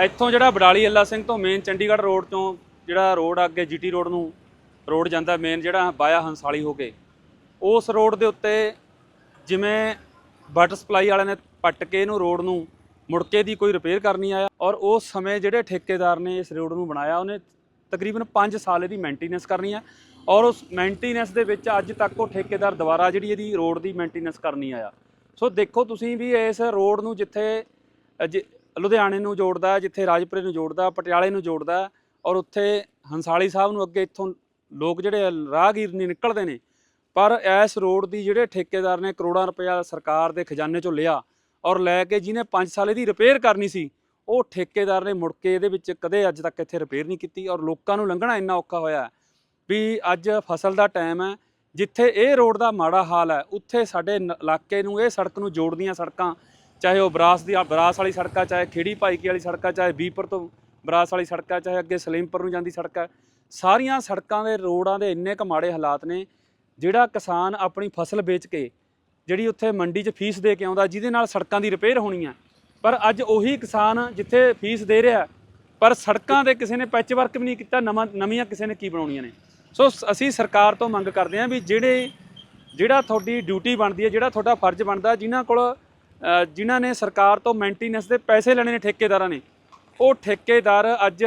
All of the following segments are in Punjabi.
ਇੱਥੋਂ ਜਿਹੜਾ ਬਡਾਲੀ ਅੱਲਾ ਸਿੰਘ ਤੋਂ ਮੇਨ ਚੰਡੀਗੜ੍ਹ ਰੋਡ ਤੋਂ ਜਿਹੜਾ ਰੋਡ ਅੱਗੇ ਜੀਟੀ ਰੋਡ ਨੂੰ ਰੋਡ ਜਾਂਦਾ ਮੇਨ ਜਿਹੜਾ ਬਾਇਆ ਹੰਸਾਲੀ ਹੋ ਕੇ ਉਸ ਰੋਡ ਦੇ ਉੱਤੇ ਜਿਵੇਂ ਵਾਟਰ ਸਪਲਾਈ ਵਾਲਿਆਂ ਨੇ ਪੱਟ ਕੇ ਇਹਨੂੰ ਰੋਡ ਨੂੰ ਮੁੜਕੇ ਦੀ ਕੋਈ ਰਿਪੇਅਰ ਕਰਨੀ ਆਇਆ ਔਰ ਉਸ ਸਮੇਂ ਜਿਹੜੇ ਠੇਕੇਦਾਰ ਨੇ ਇਸ ਰੋਡ ਨੂੰ ਬਣਾਇਆ ਉਹਨੇ ਤਕਰੀਬਨ 5 ਸਾਲ ਇਹਦੀ ਮੇਨਟੇਨੈਂਸ ਕਰਨੀ ਆ ਔਰ ਉਸ ਮੇਨਟੇਨੈਂਸ ਦੇ ਵਿੱਚ ਅੱਜ ਤੱਕ ਉਹ ਠੇਕੇਦਾਰ ਦੁਬਾਰਾ ਜਿਹੜੀ ਇਹਦੀ ਰੋਡ ਦੀ ਮੇਨਟੇਨੈਂਸ ਕਰਨੀ ਆਇਆ। ਸੋ ਦੇਖੋ ਤੁਸੀਂ ਵੀ ਇਸ ਰੋਡ ਨੂੰ ਜਿੱਥੇ ਅ, ਲੁਧਿਆਣੇ ਨੂੰ ਜੋੜਦਾ, ਜਿੱਥੇ ਰਾਜਪੁਰੇ ਨੂੰ ਜੋੜਦਾ, ਪਟਿਆਲੇ ਨੂੰ ਜੋੜਦਾ ਔਰ ਉੱਥੇ ਹੰਸਾਲੀ ਸਾਹਿਬ ਨੂੰ ਅੱਗੇ ਇੱਥੋਂ ਲੋਕ ਜਿਹੜੇ ਰਾਹਗੀਰ ਨਹੀਂ ਨਿਕਲਦੇ ਨੇ। ਪਰ ਇਸ ਰੋਡ ਦੀ ਜਿਹੜੇ ਠੇਕੇਦਾਰ ਨੇ ਕਰੋੜਾਂ ਰੁਪਇਆ ਸਰਕਾਰ ਦੇ ਖਜ਼ਾਨੇ ਚੋਂ ਲਿਆ ਔਰ ਲੈ ਕੇ ਜਿਹਨੇ 5 ਸਾਲ ਇਹਦੀ ਰਿਪੇਅਰ ਕਰਨੀ ਸੀ, ਉਹ ਠੇਕੇਦਾਰ ਨੇ ਮੁੜ ਕੇ ਇਹਦੇ ਵਿੱਚ ਕਦੇ ਅੱਜ ਤੱਕ ਇੱਥੇ ਰਿਪੇਅਰ ਨਹੀਂ ਕੀਤੀ ਔਰ ਲੋਕਾਂ ਨੂੰ ਲੰਘਣਾ ਇੰਨਾ ਔਖਾ ਹੋਇਆ ਵੀ ਅੱਜ ਫਸਲ ਦਾ ਟਾਈਮ ਹੈ, ਜਿੱਥੇ ਇਹ ਰੋਡ ਦਾ ਮਾੜਾ ਹਾਲ ਹੈ, ਉੱਥੇ ਸਾਡੇ ਇਲਾਕੇ ਨੂੰ, ਇਹ ਸੜਕ ਨੂੰ ਜੋੜਦੀਆਂ ਸੜਕਾਂ ਚਾਹੇ ਉਹ ਬਰਾਸ ਦੀ ਬਰਾਸ ਵਾਲੀ ਸੜਕ ਆ, ਚਾਹੇ ਖੇੜੀ ਭਾਈਕੀ ਵਾਲੀ ਸੜਕ ਆ, ਚਾਹੇ ਬੀਪਰ ਤੋਂ ਬਰਾਸ ਵਾਲੀ ਸੜਕ ਆ, ਚਾਹੇ ਅੱਗੇ ਸਲੀਮਪੁਰ ਨੂੰ ਜਾਂਦੀ ਸੜਕ ਹੈ ਸਾਰੀਆਂ ਸੜਕਾਂ ਦੇ ਰੋਡਾਂ ਦੇ ਇੰਨੇ ਕੁ ਮਾੜੇ ਹਾਲਾਤ ਨੇ, ਜਿਹੜਾ ਕਿਸਾਨ ਆਪਣੀ ਫਸਲ ਵੇਚ ਕੇ ਜਿਹੜੀ ਉੱਥੇ ਮੰਡੀ 'ਚ ਫੀਸ ਦੇ ਕੇ ਆਉਂਦਾ, ਜਿਹਦੇ ਨਾਲ ਸੜਕਾਂ ਦੀ ਰਿਪੇਅਰ ਹੋਣੀ ਹੈ ਪਰ ਅੱਜ ਉਹੀ ਕਿਸਾਨ ਜਿੱਥੇ ਫੀਸ ਦੇ ਰਿਹਾ, ਪਰ ਸੜਕਾਂ ਦੇ ਕਿਸੇ ਨੇ ਪੈਚ ਵਰਕ ਵੀ ਨਹੀਂ ਕੀਤਾ, ਨਵਾਂ ਨਵੀਆਂ ਕਿਸੇ ਨੇ ਕੀ ਬਣਾਉਣੀਆਂ ਨੇ। ਸੋ ਸ- ਅਸੀਂ ਸਰਕਾਰ ਤੋਂ ਮੰਗ ਕਰਦੇ ਹਾਂ ਵੀ ਜਿਹੜੇ ਜਿਹੜਾ ਤੁਹਾਡੀ ਡਿਊਟੀ ਬਣਦੀ ਹੈ, ਜਿਹੜਾ ਤੁਹਾਡਾ ਫਰਜ਼ ਬਣਦਾ, ਜਿਨ੍ਹਾਂ ਕੋਲ ਜਿਨ੍ਹਾਂ ਨੇ ਸਰਕਾਰ ਤੋਂ ਮੇਨਟੇਨੈਂਸ ਦੇ ਪੈਸੇ ਲੈਣੇ ਨੇ ਠੇਕੇਦਾਰਾਂ ਨੇ, ਉਹ ਠੇਕੇਦਾਰ ਅੱਜ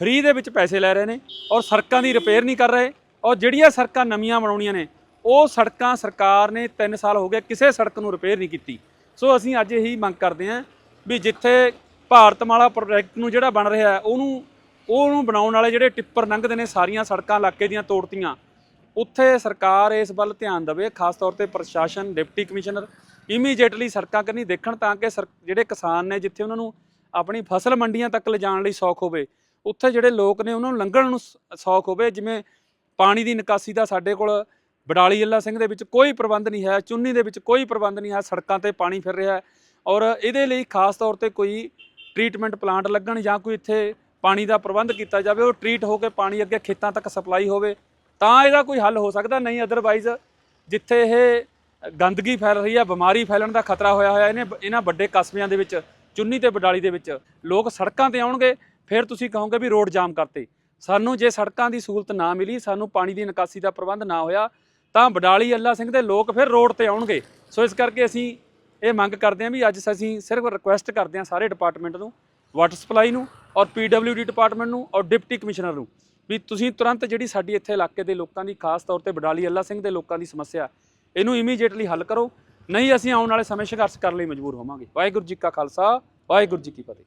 ਫ੍ਰੀ ਦੇ ਵਿੱਚ ਪੈਸੇ ਲੈ ਰਹੇ ਨੇ ਔਰ ਸੜਕਾਂ ਦੀ ਰਿਪੇਅਰ ਨਹੀਂ ਕਰ ਰਹੇ ਔਰ ਜਿਹੜੀਆਂ ਸੜਕਾਂ ਨਵੀਆਂ ਬਣਾਉਣੀਆਂ ਨੇ, ਉਹ ਸੜਕਾਂ ਸਰਕਾਰ ਨੇ 3 ਸਾਲ ਹੋ ਗਏ ਕਿਸੇ ਸੜਕ ਨੂੰ ਰਿਪੇਅਰ ਨਹੀਂ ਕੀਤੀ। ਸੋ ਅਸੀਂ ਅੱਜ ਇਹੀ ਮੰਗ ਕਰਦੇ ਹਾਂ ਵੀ ਜਿੱਥੇ ਭਾਰਤਮਾਲਾ ਪ੍ਰੋਜੈਕਟ ਨੂੰ ਜਿਹੜਾ ਬਣ ਰਿਹਾ ਉਹਨੂੰ ਉਹਨੂੰ ਬਣਾਉਣ ਵਾਲੇ ਜਿਹੜੇ ਟਿੱਪਰ ਲੰਘਦੇ ਨੇ ਸਾਰੀਆਂ ਸੜਕਾਂ ਇਲਾਕੇ ਦੀਆਂ ਤੋੜਤੀਆਂ, ਉੱਥੇ ਸਰਕਾਰ ਇਸ ਵੱਲ ਧਿਆਨ ਦੇਵੇ, ਖਾਸ ਤੌਰ ਤੇ ਪ੍ਰਸ਼ਾਸਨ, ਡਿਪਟੀ ਕਮਿਸ਼ਨਰ ਇਮੀਡੀਏਟਲੀ ਸੜਕਾਂ ਕਰਨੀ ਦੇਖਣ ਤਾਂ ਕਿ ਸਰ- ਜਿਹੜੇ ਕਿਸਾਨ ਨੇ ਜਿੱਥੇ ਉਹਨਾਂ ਨੂੰ ਆਪਣੀ ਫਸਲ ਮੰਡੀਆਂ ਤੱਕ ਲਿਜਾਣ ਲਈ ਸੌਖ ਹੋਵੇ, ਉੱਥੇ ਜਿਹੜੇ ਲੋਕ ਨੇ ਉਹਨਾਂ ਨੂੰ ਲੰਘਣ ਨੂੰ ਸੌਖ ਹੋਵੇ, ਜਿਵੇਂ ਪਾਣੀ ਦੀ ਨਿਕਾਸੀ ਦਾ ਸਾਡੇ ਕੋਲ ਬਡਾਲੀ ਅੱਲਾ ਸਿੰਘ ਦੇ ਵਿੱਚ ਕੋਈ ਪ੍ਰਬੰਧ ਨਹੀਂ ਹੈ, ਚੁੰਨੀ ਦੇ ਵਿੱਚ ਕੋਈ ਪ੍ਰਬੰਧ ਨਹੀਂ ਹੈ, ਸੜਕਾਂ ਤੇ ਪਾਣੀ ਫਿਰ ਰਿਹਾ ਹੈ ਔਰ ਇਹਦੇ ਲਈ ਖਾਸ ਤੌਰ ਤੇ ਕੋਈ ਟ੍ਰੀਟਮੈਂਟ ਪਲਾਂਟ ਲੱਗਣ ਜਾਂ ਕੋਈ ਇੱਥੇ ਪਾਣੀ ਦਾ ਪ੍ਰਬੰਧ ਕੀਤਾ ਜਾਵੇ, ਉਹ ਟ੍ਰੀਟ ਹੋ ਕੇ ਪਾਣੀ ਅੱਗੇ ਖੇਤਾਂ ਤੱਕ ਸਪਲਾਈ ਹੋਵੇ, ਤਾਂ ਇਹਦਾ ਕੋਈ ਹੱਲ ਹੋ ਸਕਦਾ, ਨਹੀਂ ਅਦਰਵਾਈਜ਼ ਜਿੱਥੇ ਇਹ ਗੰਦਗੀ ਫੈਲ ਰਹੀ ਹੈ, ਬਿਮਾਰੀ ਫੈਲਣ ਦਾ ਖਤਰਾ ਹੋਇਆ ਹੋਇਆ ਇਹਨੇ, ਇਹਨਾਂ ਵੱਡੇ ਕਸਬਿਆਂ ਦੇ ਵਿੱਚ, ਚੁੰਨੀ ਤੇ ਬਡਾਲੀ ਦੇ ਵਿੱਚ। ਲੋਕ ਸੜਕਾਂ ਤੇ ਆਉਣਗੇ, ਫਿਰ ਤੁਸੀਂ ਕਹੋਗੇ ਵੀ ਰੋਡ ਜਾਮ ਕਰਤੇ। ਸਾਨੂੰ ਜੇ ਸੜਕਾਂ ਦੀ ਸਹੂਲਤ ਨਾ ਮਿਲੀ, ਸਾਨੂੰ ਪਾਣੀ ਦੀ ਨਿਕਾਸੀ ਦਾ ਪ੍ਰਬੰਧ ਨਾ ਹੋਇਆ, ਤਾਂ ਬਡਾਲੀ ਅੱਲਾ ਸਿੰਘ ਦੇ ਲੋਕ ਫਿਰ ਰੋਡ ਤੇ ਆਉਣਗੇ। ਸੋ ਇਸ ਕਰਕੇ ਅਸੀਂ ਇਹ ਮੰਗ ਕਰਦੇ ਹਾਂ ਵੀ ਅੱਜ ਅਸੀਂ ਸਿਰਫ ਰਿਕੁਐਸਟ ਕਰਦੇ ਹਾਂ ਸਾਰੇ ਡਿਪਾਰਟਮੈਂਟ ਨੂੰ ਵਾਟਰ ਸਪਲਾਈ ਨੂੰ ਔਰ ਪੀਡਬਲਿਊਡੀ ਡਿਪਾਰਟਮੈਂਟ ਨੂੰ ਔਰ ਡਿਪਟੀ ਕਮਿਸ਼ਨਰ ਨੂੰ ਵੀ ਤੁਸੀਂ ਤੁਰੰਤ ਜਿਹੜੀ ਸਾਡੀ ਇੱਥੇ ਇਲਾਕੇ ਦੇ ਲੋਕਾਂ ਦੀ, ਖਾਸ ਤੌਰ ਤੇ ਬਡਾਲੀ ਅੱਲਾ ਸਿੰਘ ਦੇ ਲੋਕਾਂ ਦੀ ਸਮੱਸਿਆ ਇਹਨੂੰ ਇਮੀਡੀਏਟਲੀ ਹੱਲ ਕਰੋ। ਨਹੀਂ ਅਸੀਂ ਆਉਣ ਵਾਲੇ ਸਮੇਂ ਸੰਘਰਸ਼ ਕਰਨ ਲਈ ਮਜਬੂਰ ਹੋਵਾਂਗੇ। ਵਾਹਿਗੁਰੂ ਜੀ ਕਾ ਖਾਲਸਾ, ਵਾਹਿਗੁਰੂ ਜੀ ਕੀ ਫਤਿਹ।